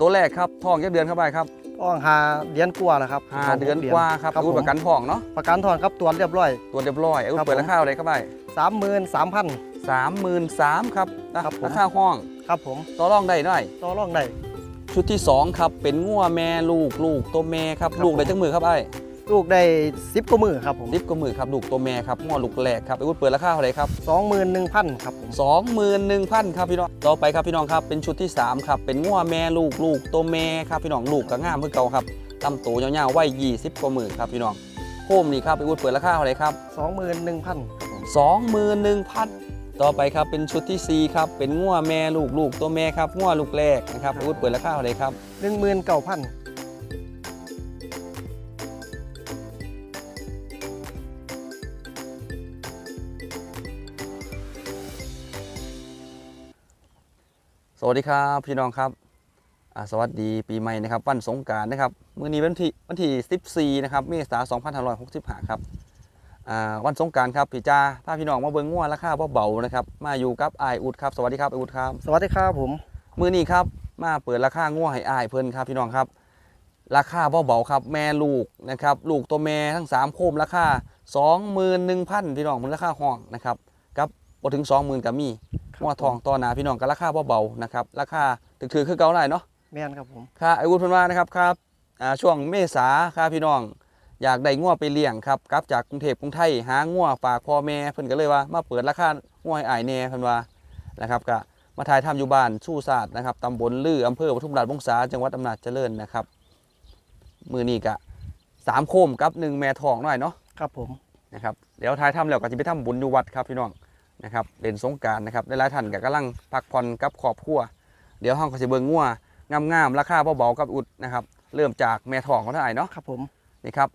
ตัวแรกครับทองยักเดือนเข้าไปครับต้องหาเดือนกว่าแล้วครับห้าเดือนกว่าครับครับรูดผมประกันทองเนาะประกันทองครับตรวจเรียบร้อยตัวเรียบร้อยไอ้ครับเปิดผมราคาอะไรเข้าไปสามหมื่นสามพันสามหมื่นสามครับนะครับผมราคาห้องครับผมต่อรองได้หน่อยต่อรองได้ชุดที่สองครับ เป็นงัวแม่ลูกลูกตัวแม่ครับครับลูกได้ผมจังมือครับไอ้ ลูกได้สิบกว่ามือครับผมลิฟก็มือครับลูกตัวแม่ครับงัวลูกแรกครับไอ้วุฒิเปิดราคาเท่าไหร่ครับสองหมื่นหนึ่งพันครับผมสองหมื่นหนึ่งพันครับพี่น้องต่อไปครับพี่น้องครับเป็นชุดที่สามครับเป็นงัวแม่ลูกลูกตัวแม่ครับพี่น้องลูกก็งามเพื่อเก่าครับลำตัวยาวๆไว้ยี่สิบกว่ามือครับพี่น้องโคมนี่ครับไอ้วุฒิเปิดราคาเท่าไหร่ครับ สองหมื่นหนึ่งพันครับผมสองหมื่นหนึ่งพันต่อไปครับเป็นชุดที่สี่ครับ เป็นงัวแม่ลูกลูกตัวแม่ครับงัวลูกแรกนะครับไอ้วุฒิเปิดราคาเท่าไหร่ครับหนึ่งหมื่นเก้าพัน สวัสดีครับพี่น้องครับอ่าสวัสดีปีใหม่นะครับวันสงกรารนะครับมื้อนี้วันที่วันที่14นะครับเมษายน2565ครับอ่าวันสงกรารครับพี่จ้าพาพี่น้องมาเบิ่งงัวราคาเบาๆนะครับมาอยู่กับอายอุดครับสวัสดีครับอายอุดครับสวัสดีครับผมมื้อนี้ครับมาเปิดราคางัวให้อายเพิ่นครับพี่น้องครับ ราคาเบาๆครับแม่ลูกนะครับลูกตัวแม่ทั้งสามโคมราคา21,000พี่น้องมันราคาห้องนะครับกับบ่ถึง 20,000ก็มีครับ งัวทองต่อหนาพี่น้องก็ราคาเบาๆนะครับราคาถือๆคือเก่าได้เนาะแม่นครับผมค่าไอ้วุฒิเพิ่นว่านะครับครับอ่าช่วงเมษาค่าพี่น้อง อยากได้งัวไปเลี้ยงครับกลับจากกรุงเทพกรุงไทยหางัวฝากพ่อแม่เพิ่นก็เลยว่ามาเปิดราคางัวให้อ้ายแหน่เพิ่นว่านะครับก็มาถ่ายทำอยู่บ้านสู้ศาสตร์นะครับตำบลลืออำเภอปทุมราชวงศาจังหวัดอำนาจเจริญนะครับมือนี้ก็สามโคมกับหนึ่งแม่ทองหน่อยเนาะครับผมนะครับเดี๋ยวถ่ายทำแล้วก็จะไปทำบุญอยู่วัดครับพี่น้อง นะครับเล่นสงกรารนะครับหลายๆท่านก็กำลังพักผ่อนกับครอบครัว เดี๋ยวห้องก็จะเบิ่งงัวงามๆราคาเบาๆกับอุดนะครับเริ่มจากแม่ทองเขาได้เนาะครับผมนี่ครับ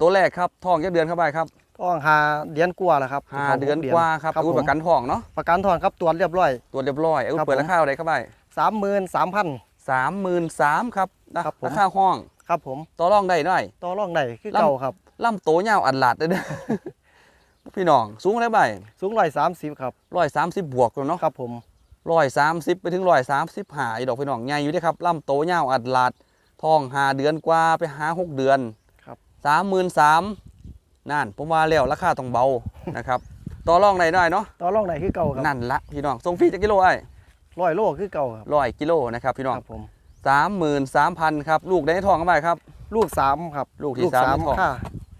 ตัวแรกครับทองยักเดือนเข้าไปครับต้องหาเดือนกว่าแล้วครับห้าเดือนกว่าครับครับอุดผมประกันทองเนาะประกันทองครับตรวจเรียบร้อยตัวจเรียบร้อยอุดครับเปิดผมราคาอะไรเข้าไปสามหมื่นสามพันสามหมื่นสามครับนะครับผมราคาห้องครับผมต่อรองได้หน่อยต่อรองได้คือเก่าครับลำโตยาวอัดหลาดเด้อ พี่น้องสูงเท่าไหร่สูงร้อยสามสิบครับร้อยสามสิบบวกแล้วเนาะครับผมร้อยสามสิบไปถึงร้อยสามสิบหาอีดอกพี่น้องใหญ่อยู่เด้ครับลำโตยาวอัดลาดทองหาเดือนกว่าไปหาหกเดือนครับสามหมื่นสามนั่นผมว่าแล้วราคาต้องเบานะครับต่อรองได้หน่อยเนาะต่อรองได้คือเก่าครับนั่นละพี่น้องส่งฟรีจักกิโลไอ้ร้อยโลคือเก่าครับร้อยกิโลนะครับพี่น้องครับผมสามหมื่นสามพันครับลูกได้ทองเข้าไปครับ ลูกสามครับ ลูกที่สามในท้องค่า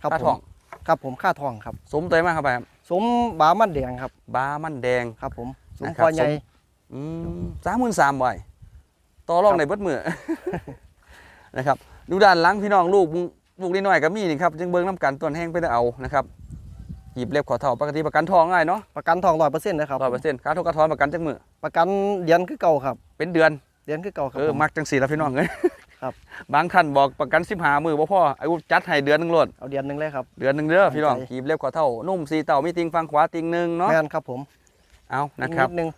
ครับค่าผทอมง ครับผมค่าทองครับ สมตัวมากเข้าไปครับสมบามันแดงครับ บามันแดงครับ ผมสมนะคครับอใหญ่สมสามหมื่นสามใบต่อรองในเบิดมือนะครับ ดูด้านหลังพี่น้องลูกลูกนิดหน่อยก็มีนี่ครับจึงเบิ้งน้ำกันต้นแห้งไปได้เอานะครับหยิบเล็บขอเท่าปกติประกันทองง่ายเนาะประกันทองร้อยเปอร์เซ็นต์นะครับร้อยเปอร์เซ็นต์ค่าทุกกระทอนประกันจังมือประกันเดือนคือเก่าครับ เป็นเดือนเดือนคือเก่าครับเออผมมักจังสี่แล้วพี่น้องเอ้ย ครับ บางท่านบอกประกันสิบหามือบ่พ่อไอ้กูจัดให้เดือนหนึงโลดเอาเดือนหนึ่งเลยครับ เดือนหนึงเด้อพี่น้องเข้าใจหยิบเล็บขอเท่า นุ่มสีเต่ามีติงฟังขวาติงหนึ่งเนาะแม่นครับผม เอานะครับนิดนึง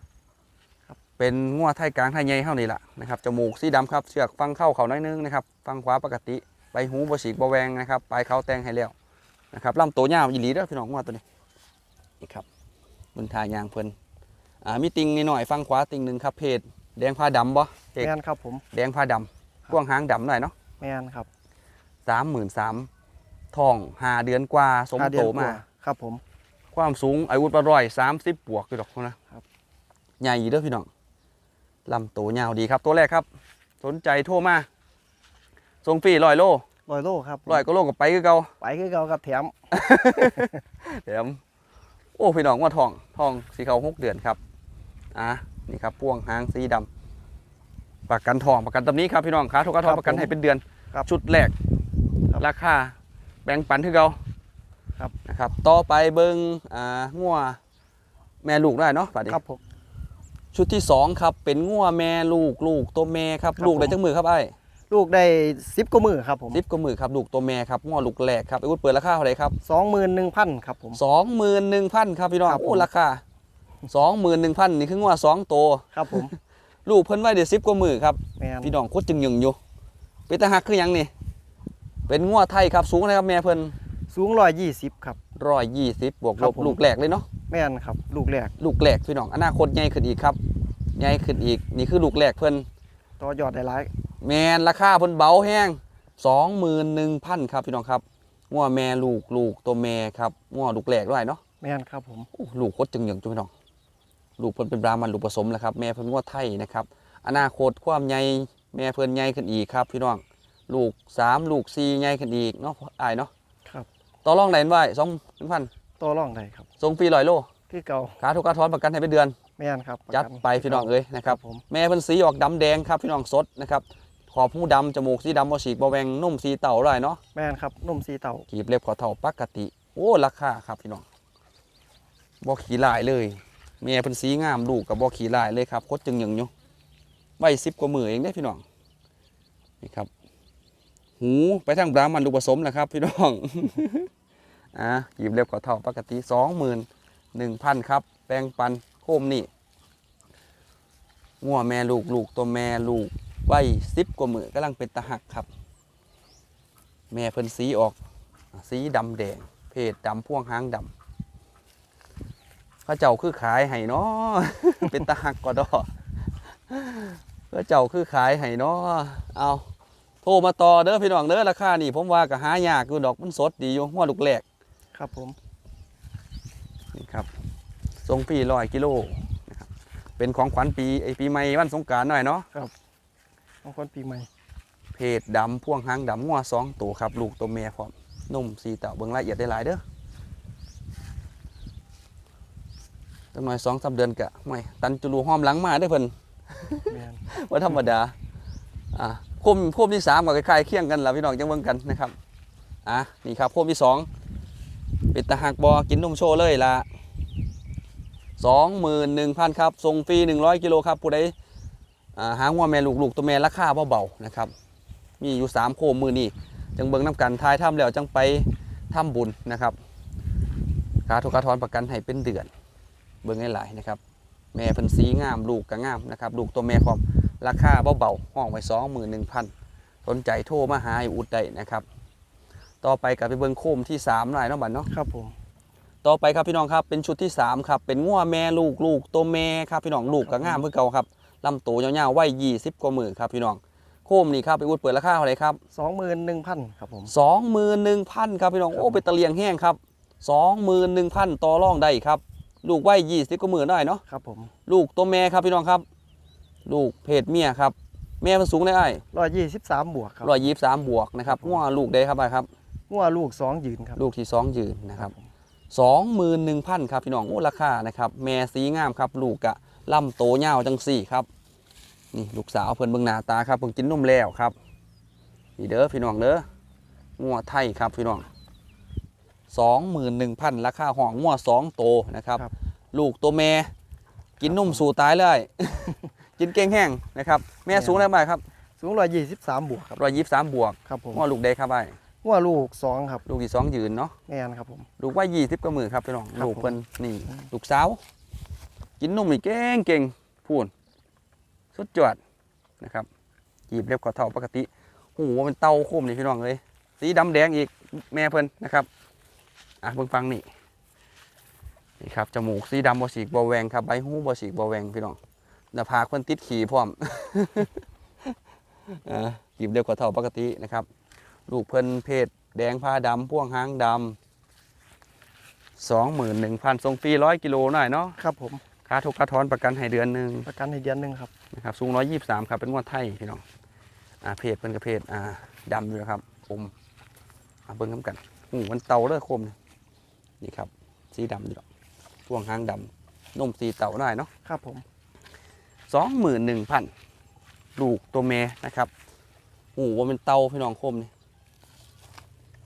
เป็นงัวไทยกลางไทยใหญ่เท่านี้แหละนะครับจมูกสีดำครับเชือกฟังเข้าเขาน้อยนึงนะครับฟังขวาปกติใบหูบฉีกบแวงนะครับปลายเขาแตงให้แล้วนะครับลำตัวยาวอีหลีเด้อพี่น้องงัวตัวนี้นี่ครับบนทายางเพิ่นอ่ามีติงนิดหน่อยฟังขวาติงหนึ่งครับเพศแดงผ้าดำบ่เอกแม่นครับผมแดงผ้าดำ กว้างหางดำหน่อยเนาะแม่นครับสามหมื่นสามทองหาเดือนกว่าสมห้าเดืโตอนกมา ว่าครับผม ความสูงอายุประร้อยสามสิบบวกอยู่ดอกนะครับ ใหญ่เด้อพี่น้องลำตัวยาวดีครับ ตัวแรกครับ สนใจโทรมาส่งฟรีร้อยโลร้อยโลครับร้อยก็โลกับไปคือเก่าไปคือเก่าครับแถมแถมโอ้พี่น้องว่าทองทองสีขาวหกเดือนครับอะนี่ครับพ่วงหางสีดำ ประกันทองประกันตำนี้ครับพี่น้องค้าทุกกระทองประกันให้เป็นเดือนครับชุดแรกครับราคาแบ่งปันคือเก่าครับนะครับต่อไปเบิงอ่างัวแม่ลูกได้เนาะบัดนี้ครับผมชุดที่สองครับเป็นงัวแม่ลูกลูกตัวแม่ครับครับลูกได้ผมจังมือครับไอ้ลูกได้สิบกว่ามือครับผมสิบก็มือครับลูกตัวแม่ครับงัวลูกแรกครับไอ้วุฒิเปิดราคาเท่าไหร่ครับสองหมื่นหนึ่งพันครับผมสองหมื่นหนึ่งพันครับพี่น้องครับผมโอ้ราคาสองหมื่นหนึ่งพันนี่คืองัวสองตัวครับผม ลูกเพิ่นไว้เดี๋ยวสิบกว่ามือครับแม่นพี่น้องโคตรจึงหยึงอยู่เป็นตาหักคือหยังนี่ เป็นงัวไทยครับสูงนะครับแม่เพิ่นสูงร้อยยี่สิบครับ ร้อยยี่สิบบวกครัลบบผม ลูกแรกเลยเนาะแม่นครับ ลูกแรกลูกแรกพี่น้องอนาคตใหญ่ขึ้นอีกครับใหญ่ขึ้นอีกนี่คือลูกแรกเพิ่น ต่อยอดได้หลายแมนราคาเพิ่นเบาแห้ง21,000ครับพี่น้องครับงัวแม่ลูกลูกตัวแม่ครับงัวลูกแหลกด้วยเนาะแม่นครับผม โอ้ลูกโคตรจึงหยังจุพี่น้อง ลูกเพิ่นเป็นบรามันลูกผสมแล้วครับแม่เพิ่นงัวไทยนะครับอนาคตความใหญ่แม่เพิ่นใหญ่ขึ้นอีกครับ พี่น้องลูกสามลูกสี่ใหญ่ขึ้นอีกเนาะอายเนาะครับต่อรองไหนไว้สองพันต่อรองได้ครับส่งฟรีร้อยโลคือเก่าขาทุกการทอนประกันให้เป็นเดือนแม่นครับประจัดกันไปพี่น้องเอ้ยนะครับผมแม่เพิ่นสีออกดำแดงครับพี่น้องสดนะครับขอบหูดำจมูกสีดำบ่ฉีกบ่แหวงนุ่มสีเต่าไรเนาะแม่นครับนุ่มสีเต่ากีบเล็บขอเท่าปกติ โอ้ราคาครับพี่น้องบ่ขี้ลายเลย แม่เพิ่นสีงามลูกกับบ่ขี้ลายเลยครับโคตรจึงยังอยู่ไว้10กว่ามือเองได้พี่น้องนี่ครับ หูไปทางบรามันลูกผสมนะครับ พี่น้องอะกีบเล็บขอเท่าปกติ21,000ครับ แปลงปันโคมนี่งัวแม่ลูกลูกตัวแม่ลูกไว้10กว่ามือกำลังเป็นตะหักครับ แม่เพิ่นสีออก สีดำแดง เพศดำพ่วงหางดำ ระเจ้าคือขายให้เนาะเป็นตาหักกว่าดอกพระเจ้าคือขายให้เนาะเอาโทรมาต่อเด้อพี่น้องเด้อราคานี่ผมว่าก็หายากอยู่ดอกมันสดดีอยู่หัวลูกแหลกครับผมนี่ครับทรงปีร้อยกิโลนะครับเป็นของขวัญปีไอปีใหม่วันสงกรารหน่อยเนาะบางคนปีใหม่ เพศดำพ่วงหางดำงัวสองตัวครับ ลูกตัวแม่พร้อมนุ่มสีเต่าเบิ่งรายละเอียดได้หลายเด้อ ตั้งหน่อยสองสามเดือนกะไม่ตันจุลูห้อมหลังมาได้อเพิ่นแม่นว่าธรรมดาอ่าโคมโคมที่สามกับคล้ายๆเคียงกันล่ะพี่น้องจังเบิ่งกันนะครับอะนี่ครับโคมที่สองเป็นตะหักบอกินนมโชว์เลยละสองหมื่นหนึ่งพันครับส่งฟรีหนึ่งร้อยกิโลครับผู้ใดอ่าหางัวแม่ลูกๆตัวแม่ราคาเบาๆนะครับ มีอยู่สามโคมมือนี่จังเบิ่งน้ำกันทายถ้ำแล้วจังไปถ้ำบุญนะครับค่าทุกการทอนประกันให้เป็นเดือน เบิ่งหลายๆนะครับ แม่เพิ่นสีงามลูกก็งามนะครับลูกตัวแม่พร้อมราคาเบาๆห้องไว้สองหมื่นหนึ่งพันสนใจโทรมาหาอยู่อุดได้นะครับ ต่อไปกับไปเบิ่งโคมที่สามหน่อยเนาะบัดเนาะครับผมต่อไปครับพี่น้องครับเป็นชุดที่สามครับเป็นงัวแม่ลูกลูกตัวแม่ครับพี่น้องลูกก็งามเพื่อเก่าครับลำตัวยาวๆไว้ยี่สิบกว่ามือครับพี่น้องโคมนี่ครับไปอุดเปิดราคาเท่าไหร่ครับสองหมื่นหนึ่งพันครับผมสองหมื่นหนึ่งพันครับพี่น้องครับโอ้เป็นตะเลียงแห้งครับสองหมื่นหนึ่งพันต่อรองได้ครับ ลูกไว้ยี่สิบกว่ามือได้เนาะครับผมลูกตัวแม่ครับพี่น้องครับ ลูกเพศเมียครับ แม่มันสูงได้ไอ้ร้อยยี่สิบสามบวกครับร้อยยี่สามบวกนะครับง้อลูกได้ครับไอ้ครับงัวลูกสองยืนครับลูกที่สองยืนนะครับผมสองหมื่นหนึ่งพันครับพี่น้องโอ้ราคานะครับแม่สีงามครับลูกกะลำโตเงาวจังสี่ครับนี่ลูกสาวเพิ่นเบิ่งหน้าตาครับเพิ่งกินนมแล้วครับนี่เด้อพี่น้องเด้องัวไทยครับพี่น้อง สองหมื่นหนึ่งพันราคาห้องงัวสองโตนะครับ ครับ ลูกตัวแม่กินนมสู่ตายเลย กินเก่งแห้งนะครับ แม่สูงได้ไหมครับสูงร้อยยี่สิบสามบวกครับร้อยยี่สามบวกครับผมง้อลูกได้ครับไอ้งัวลูกสองครับลูกที่สองยืนเนาะ แม่นครับผม ลูกว่ายี่สิบกว่ามือครับพี่น้องครับลูกเพิ่นนี่ อืม ลูกสาวกินนมนี่เก่งเก่งพูนสุดจวดนะครับจีบเล็บกว่าเท่าปกติโอ้โหมันเต้าโคมนี่พี่น้องเลย สีดำแดงอีกแม่เพิ่นนะครับ อะเบิ่งฟังนี่นี่ครับจมูกสีดำบอสีกบอแวงครับใบหูบอสีกบอแวงพี่น้องหน้าผากเพิ่นติดขี่พร้อมอ่าจีบเล็บกว่าเท่าปกตินะครับ ลูกเพิ่นเพศแดงผ้าดำพ่วงหางดำสองหมื่นหนึ่งพันทรงฟรีร้อยกิโลหน่อยเนาะครับผมค่าทุกค่าทอนประกันให้เดือนหนึ่งประกันในเดือนหนึ่งครับนะครับสูงร้อยยี่สิบสามครับเป็นงวดไทยพี่น้องอ่าเพศเป็นกระเพศอ่าดำอยู่นะครับผมอ่าเบิ้งน้ำกันหูมันเต่าเลยคมนี่ นี่ครับ สีดำอยู่ดอกพ่วงหางดำนมสีเต่าหน่อยเนาะครับผมสองหมื่นหนึ่งพันลูกตัวเมนะครับหูว่าเป็นเต่าพี่น้องคมนี่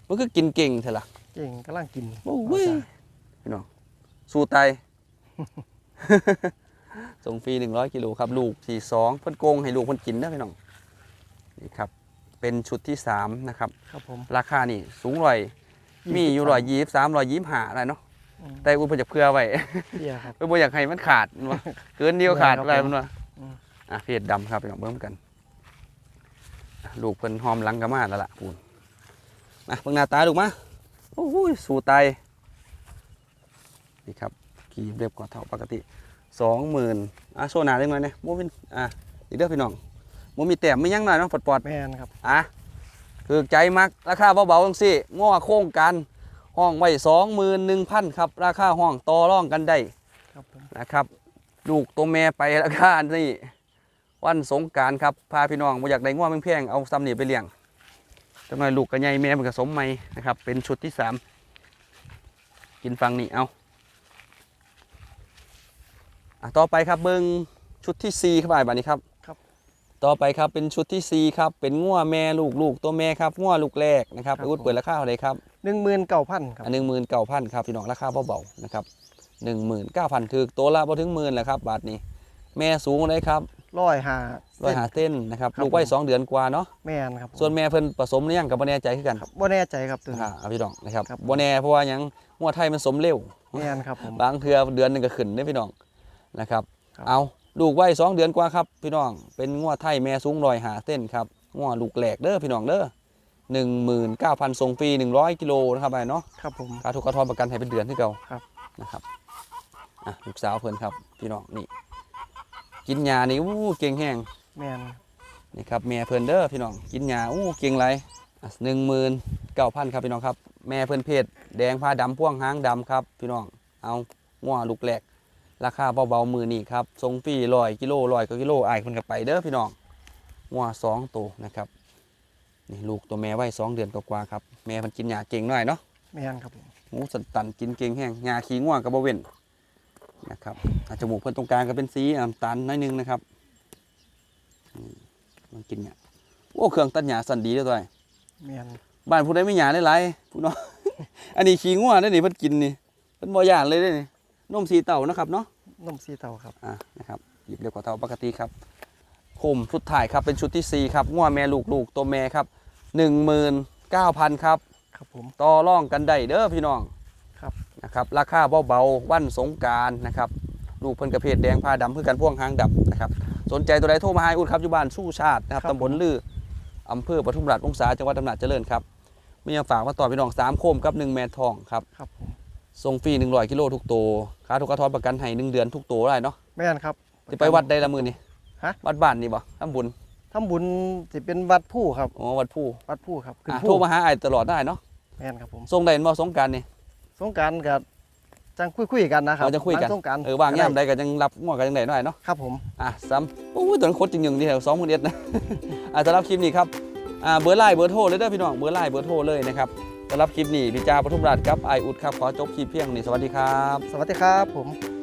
มันคือกินเก่งเถอะล่ะเก่งกำลังกินโอ้ยพี่น้องสู้ไตส่งฟรี100กิโลครับ ลูกที่สองเพิ่นโกงให้ลูกเพิ่นกินนะพี่น้องนี่ครับ เป็นชุดที่สามนะครับ ครับผมราคานี่สูงร้อย มีอยู่ร้อยยี่สิบสามร้อยยี่สิบห้าอะไรเนาะอืมแต่อุ้ยเพิ่นจะเพื่อไว้เดียครับเพิ่นบ่อยากให้มันขาดมันว่าเกินเดียวขาดครับอะไรมันว่าอืม อะเพศดำครับพี่น้องเบิ่งกันอะลูกเพิ่นหอมหลังกระมาแล้วล่ะปูนมาเบิ่งหน้าตาลูกมาโอ้ยสู่ไตนี่ครับขี่เรียบกว่าเท่าปกติสองหมื่นอะโซนาได้ไหมเนี่ยโมเป็นอะอีกเด้อพี่น้องบ่มีแต้มไม่ยั้งหน่อยเนาะปลอดแม่นครับๆอะ คือใจมักราคาเบาๆจังซี่ง้อโค้งกันห้องไว้21,000ครับ ราคาห้องต่อรองกันได้ครับผมนะครับลูกตัวแม่ไปราคานี่วันสงกรารครับพาพี่น้องบ่อยากได้ง้อแพงๆเอาซ้ำนี่ไปเลี้ยงจังหน่อยลูกกับใหญ่แม่มันก็สมใหม่นะครับ เป็นชุดที่สามกินฟังนี่เอาอะต่อไปครับเบิ้งชุดที่สี่ครับบ่ายบานี้ครับครับ ต่อไปครับเป็นชุดที่สี่ครับ เป็นง้อแม่ลูกลูกตัวแม่ครับง้อลูกแรกนะครับ อาวุธเปิดราคาเท่าไหร่ครับหนึ่งหมื่นเก้าพันครับอันหนึ่งหมื่นเก้าพันครับพี่น้องราคาเบาๆนะครับหนึ่งหมื่นเก้าพันถือตัวละพอถึงหมื่นแหละครับบาทนี้ แม่สูงเลยครับร้อยหา ร้อยหาเต้นนะครับครับลูกไว้ผม สองเดือนกว่าเนาะแม่นครับผมส่วนแม่เพิ่นผสมหรือยังกับบ่แน่ใจคือกันครับบ่แน่ใจครับตัวนี้ อ่าเอาพี่น้องนะครับครับ บ่แน่เพราะว่าหยังงัวไทยมันสมเร็ว แม่นครับผม บางเทื่อเดือนหนึงก็ขึ้นเด้อพี่น้องนะครับ ครับ เอา ลูกไว้สองเดือนกว่าครับ พี่น้อง เป็นงัวไทยแม่สูงร้อยหาเต้นครับงัวลูกแหลกเด้อพี่น้องเด้อหนึ่งหมื่นเก้าพันส่งฟรีหนึ่งร้อยกิโลนะครับไปเนาะครับผมค่าถูกกระทอนประกันให้เป็นเดือนที่เก่าครับนะครับอะลูกสาวเพิ่นครับพี่น้องนี่ กินยานี่อู้เก่งแห้งแม่นนี่ครับแม่เพิ่นเด้อพี่น้อง กินยาอู้เก่งไรหนึ่งหมื่นเก้าพันครับพี่น้องครับ แม่เพิ่นเพศแดงผ้าดำพ่วงหางดำครับ พี่น้องเอาง้อลูกแหลก ราคาเบาๆมือนี่ครับทรงฟรีร้อยกิโลร้อยกว่ากิโลไอ้ายเพิ่นก็ไปเด้อพี่น้องง้อสองตัวนะครับนี่ลูกตัวแม่ไว้สองเดือนกว่าๆครับแม่เพิ่นกินยาเก่งหน่อยเนาะแม่นครับผมหมูสันตันกินเก่งแห้งงาขี้ง่วงกับบเวนนะครับอะจมูกเพิ่นตรงกลางก็เป็นสีน้ำตาลน้อยหนึงนะครับอืมมันกินเนี่ยโอ้เครื่องตัดหญ้าสันดีด้วยตัวไอ้แม่นบ้านผู้ใดไม่หญ้าได้หลายผู้น้องอันนี้ขี้ง่วงได้อนี่เพิ่นกินนี่เพิ่นบ่ย่านเลยได้อนี่นมสีเต่านะครับเนาะ นมสีเตาครับอะนะครับหยิบเร็วกว่าเท่าปกติครับโคมสุดท้ายครับเป็นชุดที่สี่ครับง่วงแม่ลูกลูกตัวแม่ครับ 19,000 ครับ ครับผมต่อร่องกันได้เด้อพี่น้องครับนะครับราคาเบาๆวันสงกรารนะครับลูกเพิ่นกระเพศแดงผ้าดำเพื่อกันพ่วงหางดำนะครับสนใจตัวใดโทรมาหาอุ่นครับอยู่บ้านสู้ชาตินะครับครับตำบลลืออำเภอปทุมราชวงศาจังหวัดอำนาจเจริญครับมียังฝากมาต่อพี่น้องสามโคมกับหนึ่งแม่ทองครับครับผม ส่งฟรีหนึ่งร้อยกิโลทุกตัวค่าทุกกระทอนประกันให้หนึ่งเดือนทุกตัวได้เนาะแม่นครับจะไปวัดใดละมือนี่ฮะวัดบ้านนี่บ่ทำบุญทำบุญสิเป็นวัดผู้ครับอ๋อวัดผู้วัดผู้ครับขึ้นอะผู้โทรมาหาไอ้ายตลอดได้เนาะแม่นครับผมส่งได้บ่สงกรารนี่สงกรารกับจังคุยคุยๆกันนะครับเราจะคุยกันหลังสงกรารเออวางย่ามใดก็ยังรับงวดกันยังไงหน่อยเนาะครับผมอะซ้ำโอ้ยตัวนั้นโคตรจริงๆที่แถวสองหมื่นเอ็ดนะอะสำหรับคลิปนี้ครับอ่าเบอร์ไลน์เบอร์โทรเลยเด้อพี่น้องเบอร์ไลน์เบอร์โทรเลยนะครับ สำหรับคลิปนี้พี่จาปทุมราชครับไออุดครับขอจบคลิปเพียงนี้สวัสดีครับ สวัสดีครับผม